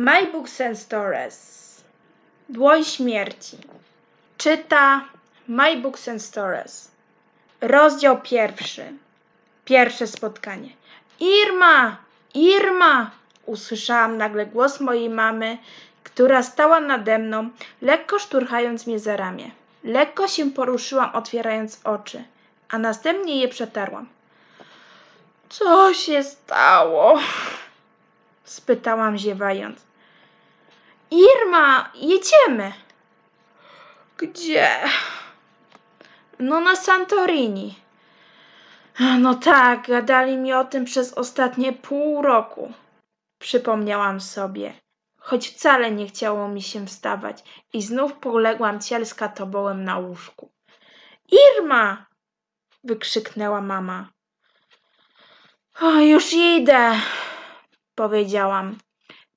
My Books and Stories. Dłoń śmierci. Czyta My Books and Stories. Rozdział pierwszy. Pierwsze spotkanie. Irma! Irma! Usłyszałam nagle głos mojej mamy, która stała nade mną, lekko szturchając mnie za ramię. Lekko się poruszyłam, otwierając oczy, a następnie je przetarłam. Co się stało? Spytałam ziewając. Irma, jedziemy. Gdzie? No na Santorini. No tak, gadali mi o tym przez ostatnie pół roku. Przypomniałam sobie, choć wcale nie chciało mi się wstawać i znów poległam cielska tobołem na łóżku. Irma! wykrzyknęła mama. O, już idę, powiedziałam.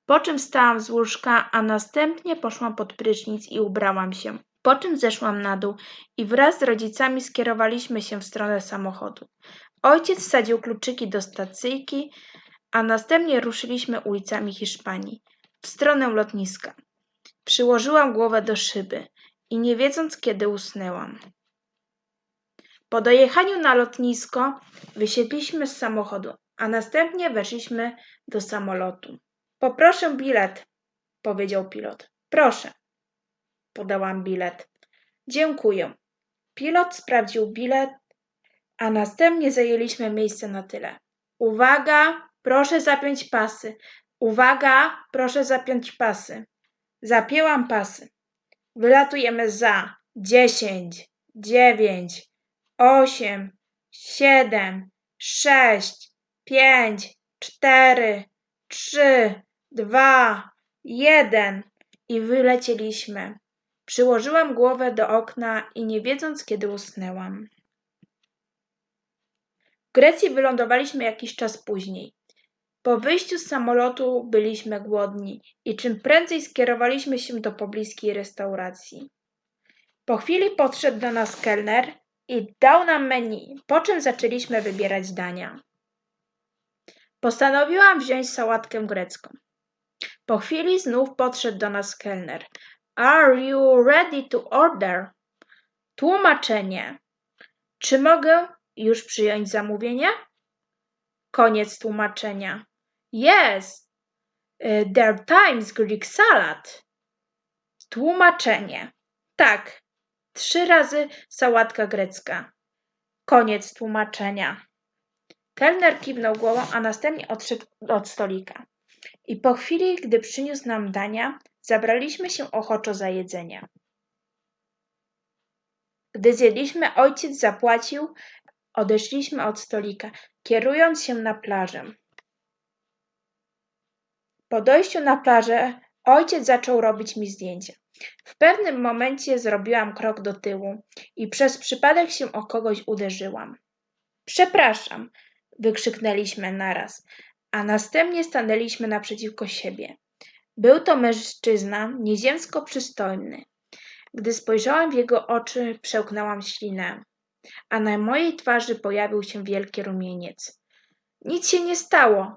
Po czym wstałam z łóżka, a następnie poszłam pod prysznic i ubrałam się. Po czym zeszłam na dół i wraz z rodzicami skierowaliśmy się w stronę samochodu. Ojciec wsadził kluczyki do stacyjki, a następnie ruszyliśmy ulicami Hiszpanii w stronę lotniska. Przyłożyłam głowę do szyby i nie wiedząc kiedy usnęłam. Po dojechaniu na lotnisko wysiedliśmy z samochodu, a następnie weszliśmy do samolotu. Poproszę bilet, powiedział pilot. Proszę. Podałam bilet. Dziękuję. Pilot sprawdził bilet, a następnie zajęliśmy miejsce na tyle. Uwaga, proszę zapiąć pasy. Uwaga, proszę zapiąć pasy. Zapięłam pasy. Wylatujemy za dziesięć, dziewięć, osiem, siedem, sześć, pięć, cztery, trzy, dwa, jeden i wylecieliśmy. Przyłożyłam głowę do okna i nie wiedząc kiedy usnęłam. W Grecji wylądowaliśmy jakiś czas później. Po wyjściu z samolotu byliśmy głodni i czym prędzej skierowaliśmy się do pobliskiej restauracji. Po chwili podszedł do nas kelner i dał nam menu, po czym zaczęliśmy wybierać dania. Postanowiłam wziąć sałatkę grecką. Po chwili znów podszedł do nas kelner. Are you ready to order? Tłumaczenie. Czy mogę już przyjąć zamówienie? Koniec tłumaczenia. Yes, uh, there times Greek salad. Tłumaczenie. Tak, trzy razy sałatka grecka. Koniec tłumaczenia. Kelner kiwnął głową, a następnie odszedł od stolika. I po chwili, gdy przyniósł nam dania, zabraliśmy się ochoczo za jedzenie. Gdy zjedliśmy, ojciec zapłacił, odeszliśmy od stolika, kierując się na plażę. Po dojściu na plażę ojciec zaczął robić mi zdjęcia. W pewnym momencie zrobiłam krok do tyłu i przez przypadek się o kogoś uderzyłam. Przepraszam, wykrzyknęliśmy naraz, a następnie stanęliśmy naprzeciwko siebie. Był to mężczyzna nieziemsko przystojny. Gdy spojrzałam w jego oczy, przełknęłam ślinę, a na mojej twarzy pojawił się wielki rumieniec. Nic się nie stało,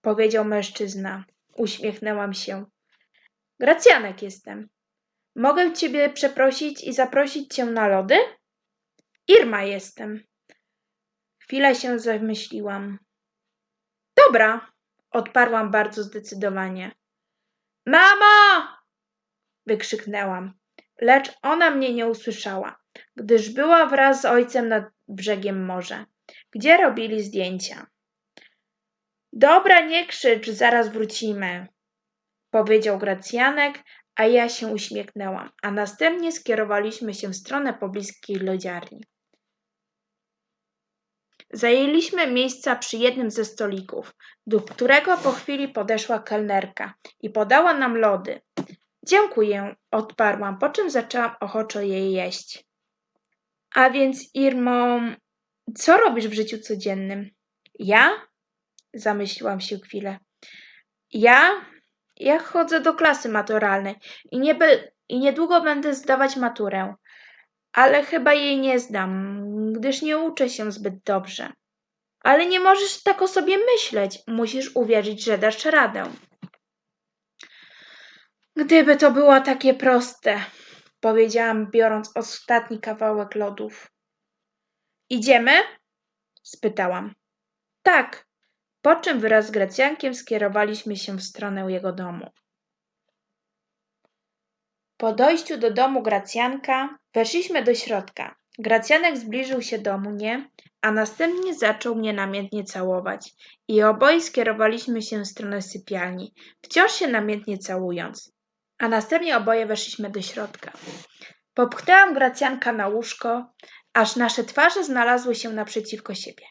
powiedział mężczyzna. Uśmiechnęłam się. Gracjanek jestem. Mogę ciebie przeprosić i zaprosić cię na lody? Irma jestem. Chwilę się zamyśliłam. Dobra, odparłam bardzo zdecydowanie. Mamo! wykrzyknęłam, lecz ona mnie nie usłyszała, gdyż była wraz z ojcem nad brzegiem morza, gdzie robili zdjęcia. Dobra, nie krzycz, zaraz wrócimy, powiedział Gracjanek, a ja się uśmiechnęłam, a następnie skierowaliśmy się w stronę pobliskiej lodziarni. Zajęliśmy miejsca przy jednym ze stolików, do którego po chwili podeszła kelnerka i podała nam lody. Dziękuję, odparłam, po czym zaczęłam ochoczo je jeść. A więc, Irmo, co robisz w życiu codziennym? Ja? Zamyśliłam się chwilę. Ja? Ja chodzę do klasy maturalnej i, nie i niedługo będę zdawać maturę, ale chyba jej nie zdam, gdyż nie uczę się zbyt dobrze. Ale nie możesz tak o sobie myśleć, musisz uwierzyć, że dasz radę. Gdyby to było takie proste, powiedziałam, biorąc ostatni kawałek lodów. Idziemy? spytałam. Tak, po czym wraz z Gracjankiem skierowaliśmy się w stronę jego domu. Po dojściu do domu Gracjanka weszliśmy do środka. Gracjanek zbliżył się do mnie, a następnie zaczął mnie namiętnie całować i oboje skierowaliśmy się w stronę sypialni, wciąż się namiętnie całując. A następnie oboje weszliśmy do środka. Popchnęłam Gracjanka na łóżko, aż nasze twarze znalazły się naprzeciwko siebie.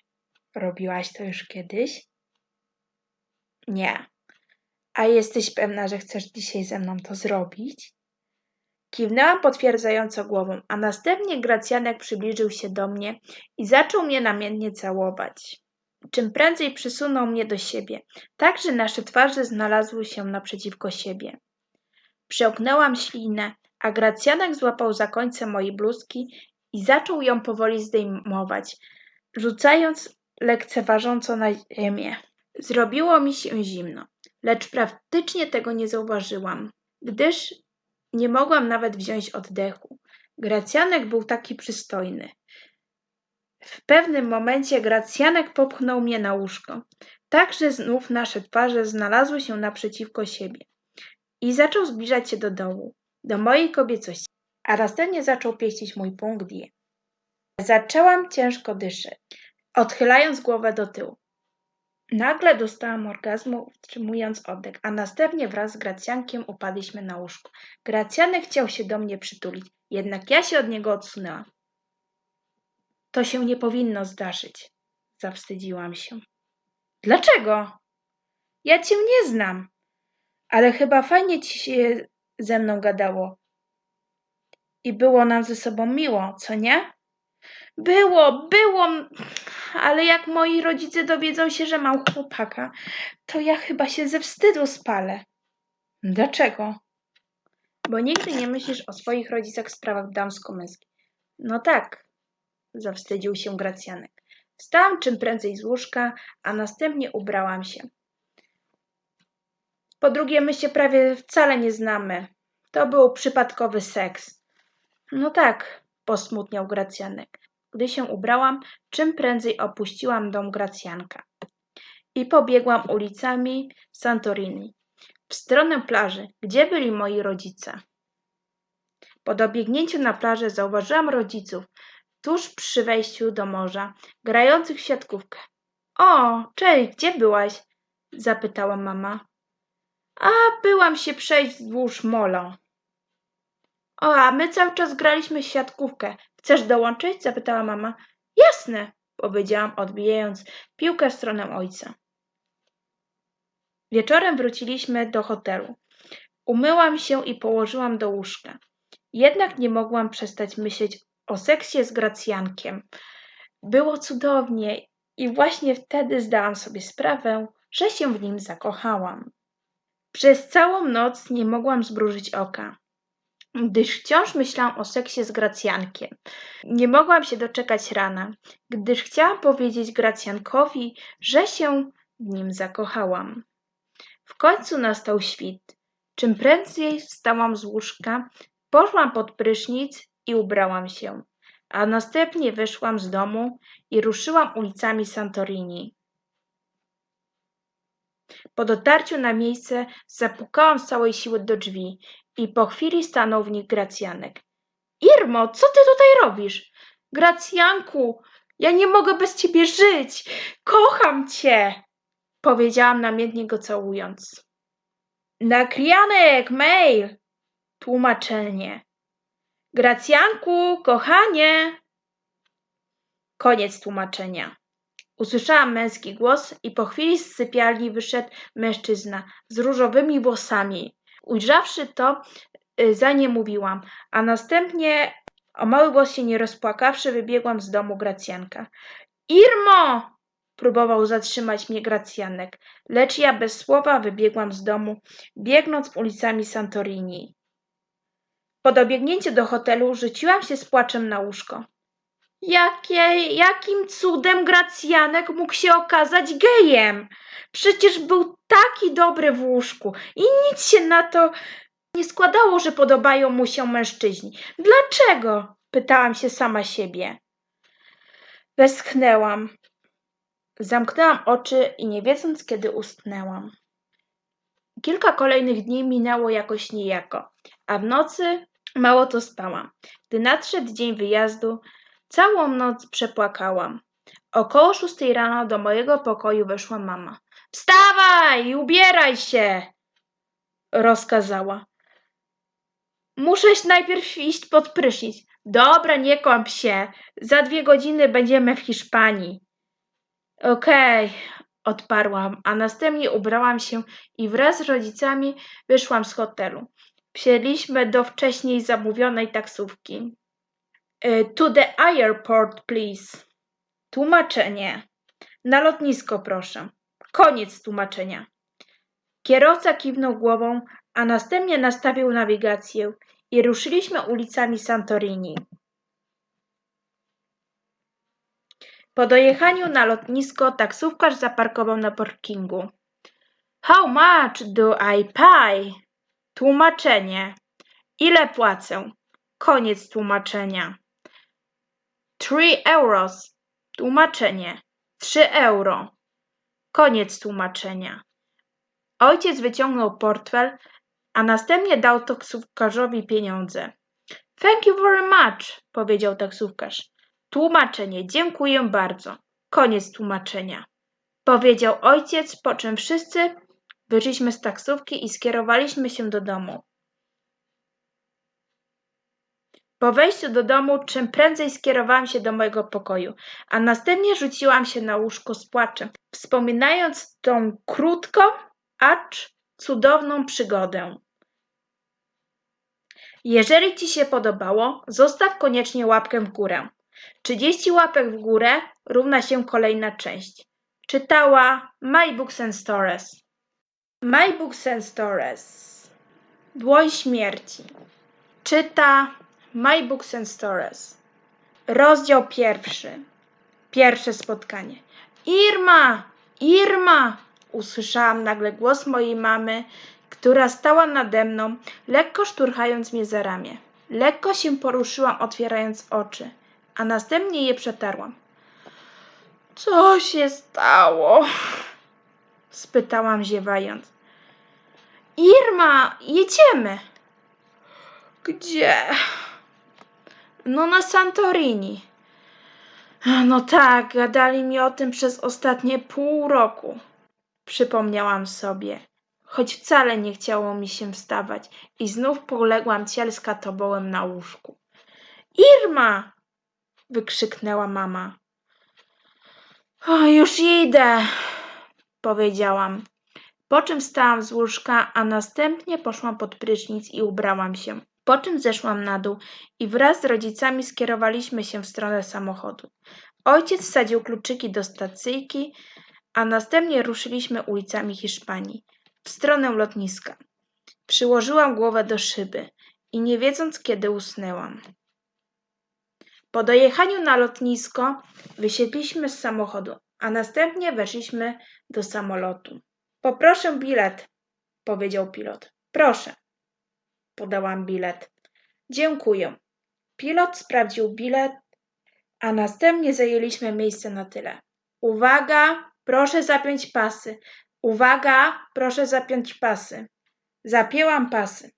Robiłaś to już kiedyś? Nie. A jesteś pewna, że chcesz dzisiaj ze mną to zrobić? Kiwnęłam potwierdzająco głową, a następnie Gracjanek przybliżył się do mnie i zaczął mnie namiętnie całować. Czym prędzej przysunął mnie do siebie, tak że nasze twarze znalazły się naprzeciwko siebie. Przełknęłam ślinę, a Gracjanek złapał za końce mojej bluzki i zaczął ją powoli zdejmować, rzucając lekceważąco na ziemię. Zrobiło mi się zimno, lecz praktycznie tego nie zauważyłam, gdyż nie mogłam nawet wziąć oddechu. Gracjanek był taki przystojny. W pewnym momencie Gracjanek popchnął mnie na łóżko, tak że znów nasze twarze znalazły się naprzeciwko siebie i zaczął zbliżać się do dołu, do mojej kobiecości, a następnie zaczął pieścić mój punkt G. Zaczęłam ciężko dyszeć, odchylając głowę do tyłu. Nagle dostałam orgazmu, wstrzymując oddech, a następnie wraz z Gracjankiem upadliśmy na łóżku. Gracjanek chciał się do mnie przytulić, jednak ja się od niego odsunęłam. To się nie powinno zdarzyć. Zawstydziłam się. Dlaczego? Ja cię nie znam, ale chyba fajnie ci się ze mną gadało. I było nam ze sobą miło, co nie? Było, było, ale jak moi rodzice dowiedzą się, że mam chłopaka, to ja chyba się ze wstydu spalę. Dlaczego? Bo nigdy nie myślisz o swoich rodzicach w sprawach damsko-męskich. No tak, zawstydził się Gracjanek. Wstałam czym prędzej z łóżka, a następnie ubrałam się. Po drugie, my się prawie wcale nie znamy. To był przypadkowy seks. No tak, posmutniał Gracjanek. Gdy się ubrałam, czym prędzej opuściłam dom Gracjanka i pobiegłam ulicami Santorini w stronę plaży, gdzie byli moi rodzice. Po dobiegnięciu na plażę zauważyłam rodziców tuż przy wejściu do morza, grających w siatkówkę. O, cześć, gdzie byłaś? zapytała mama. A, byłam się przejść wzdłuż mola. O, a my cały czas graliśmy w siatkówkę. Chcesz dołączyć? zapytała mama. Jasne, powiedziałam, odbijając piłkę w stronę ojca. Wieczorem wróciliśmy do hotelu. Umyłam się i położyłam do łóżka. Jednak nie mogłam przestać myśleć o seksie z Gracjankiem. Było cudownie i właśnie wtedy zdałam sobie sprawę, że się w nim zakochałam. Przez całą noc nie mogłam zbrużyć oka gdyż wciąż myślałam o seksie z Gracjankiem. Nie mogłam się doczekać rana, gdyż chciałam powiedzieć Gracjankowi, że się w nim zakochałam. W końcu nastał świt. Czym prędzej wstałam z łóżka, poszłam pod prysznic i ubrałam się, a następnie wyszłam z domu i ruszyłam ulicami Santorini. Po dotarciu na miejsce zapukałam z całej siły do drzwi i po chwili stanął w nich Gracjanek. Irmo, co ty tutaj robisz? Gracjanku, ja nie mogę bez ciebie żyć. Kocham cię, powiedziałam namiętnie go całując. Nakrianek, mail, tłumaczelnie. Gracjanku, kochanie. Koniec tłumaczenia. Usłyszałam męski głos i po chwili z sypialni wyszedł mężczyzna z różowymi włosami. Ujrzawszy to, y, za nie mówiłam, a następnie o mały głos się nie rozpłakawszy, wybiegłam z domu Gracjanka. Irmo! Próbował zatrzymać mnie Gracjanek, lecz ja bez słowa wybiegłam z domu, biegnąc ulicami Santorini. Po dobiegnięciu do hotelu rzuciłam się z płaczem na łóżko. Jakie, jakim cudem Gracjanek mógł się okazać gejem? Przecież był taki dobry w łóżku i nic się na to nie składało, że podobają mu się mężczyźni. Dlaczego? Pytałam się sama siebie. Westchnęłam. Zamknęłam oczy i nie wiedząc, kiedy ustnęłam. Kilka kolejnych dni minęło jakoś niejako, a w nocy mało to spałam. Gdy nadszedł dzień wyjazdu, całą noc przepłakałam. Około szóstej rano do mojego pokoju weszła mama. Wstawaj ubieraj się! rozkazała. Muszę najpierw iść pod prysznic. Dobra, nie kłam się. Za dwie godziny będziemy w Hiszpanii. Okej, odparłam, a następnie ubrałam się i wraz z rodzicami wyszłam z hotelu. Wsiedliśmy do wcześniej zamówionej taksówki. Y, To the airport, please. Tłumaczenie. Na lotnisko, proszę. Koniec tłumaczenia. Kierowca kiwnął głową, a następnie nastawił nawigację i ruszyliśmy ulicami Santorini. Po dojechaniu na lotnisko taksówkarz zaparkował na parkingu. How much do I pay? Tłumaczenie. Ile płacę? Koniec tłumaczenia. Three euros. Tłumaczenie. Trzy euro. Koniec tłumaczenia. Ojciec wyciągnął portfel, a następnie dał taksówkarzowi pieniądze. Thank you very much, powiedział taksówkarz. Tłumaczenie. Dziękuję bardzo. Koniec tłumaczenia. Powiedział ojciec, po czym wszyscy wyszliśmy z taksówki i skierowaliśmy się do domu. Po wejściu do domu czym prędzej skierowałam się do mojego pokoju, a następnie rzuciłam się na łóżko z płaczem, wspominając tą krótką, acz cudowną przygodę. Jeżeli Ci się podobało, zostaw koniecznie łapkę w górę. 30 łapek w górę równa się kolejna część. Czytała My Books and Stories. My Books and Stories. Dłoń śmierci. Czyta My Books and Stories. Rozdział pierwszy. Pierwsze spotkanie. Irma! Irma! Usłyszałam nagle głos mojej mamy, która stała nade mną, lekko szturchając mnie za ramię. Lekko się poruszyłam, otwierając oczy, a następnie je przetarłam. Co się stało? spytałam ziewając. Irma, jedziemy. Gdzie? No na Santorini. No tak, gadali mi o tym przez ostatnie pół roku. Przypomniałam sobie, choć wcale nie chciało mi się wstawać i znów poległam cielska tobołem na łóżku. Irma! wykrzyknęła mama. O, już idę, powiedziałam. Po czym wstałam z łóżka, a następnie poszłam pod prysznic i ubrałam się. Po czym zeszłam na dół i wraz z rodzicami skierowaliśmy się w stronę samochodu. Ojciec wsadził kluczyki do stacyjki, a następnie ruszyliśmy ulicami Hiszpanii w stronę lotniska. Przyłożyłam głowę do szyby i nie wiedząc kiedy usnęłam. Po dojechaniu na lotnisko wysiedliśmy z samochodu, a następnie weszliśmy do samolotu. Poproszę bilet, powiedział pilot. Proszę. Podałam bilet. Dziękuję. Pilot sprawdził bilet, a następnie zajęliśmy miejsce na tyle. Uwaga, proszę zapiąć pasy. Uwaga, proszę zapiąć pasy. Zapięłam pasy.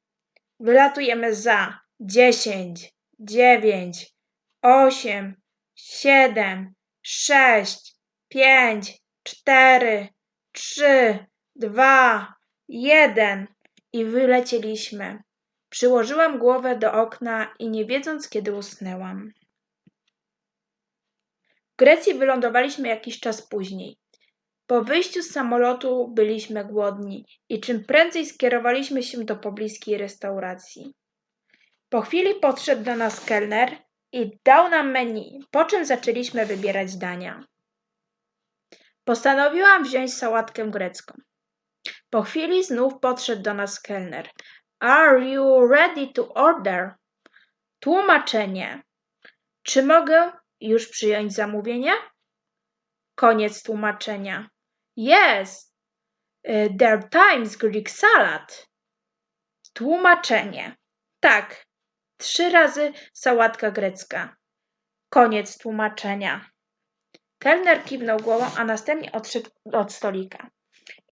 Wylatujemy za dziesięć, dziewięć, osiem, siedem, sześć, pięć, cztery, trzy, dwa, jeden i wylecieliśmy. Przyłożyłam głowę do okna i nie wiedząc kiedy usnęłam. W Grecji wylądowaliśmy jakiś czas później. Po wyjściu z samolotu byliśmy głodni i czym prędzej skierowaliśmy się do pobliskiej restauracji. Po chwili podszedł do nas kelner i dał nam menu, po czym zaczęliśmy wybierać dania. Postanowiłam wziąć sałatkę grecką. Po chwili znów podszedł do nas kelner. Are you ready to order? Tłumaczenie. Czy mogę już przyjąć zamówienie? Koniec tłumaczenia. Yes, uh, there times Greek salad. Tłumaczenie. Tak, trzy razy sałatka grecka. Koniec tłumaczenia. Kelner kiwnął głową, a następnie odszedł od stolika.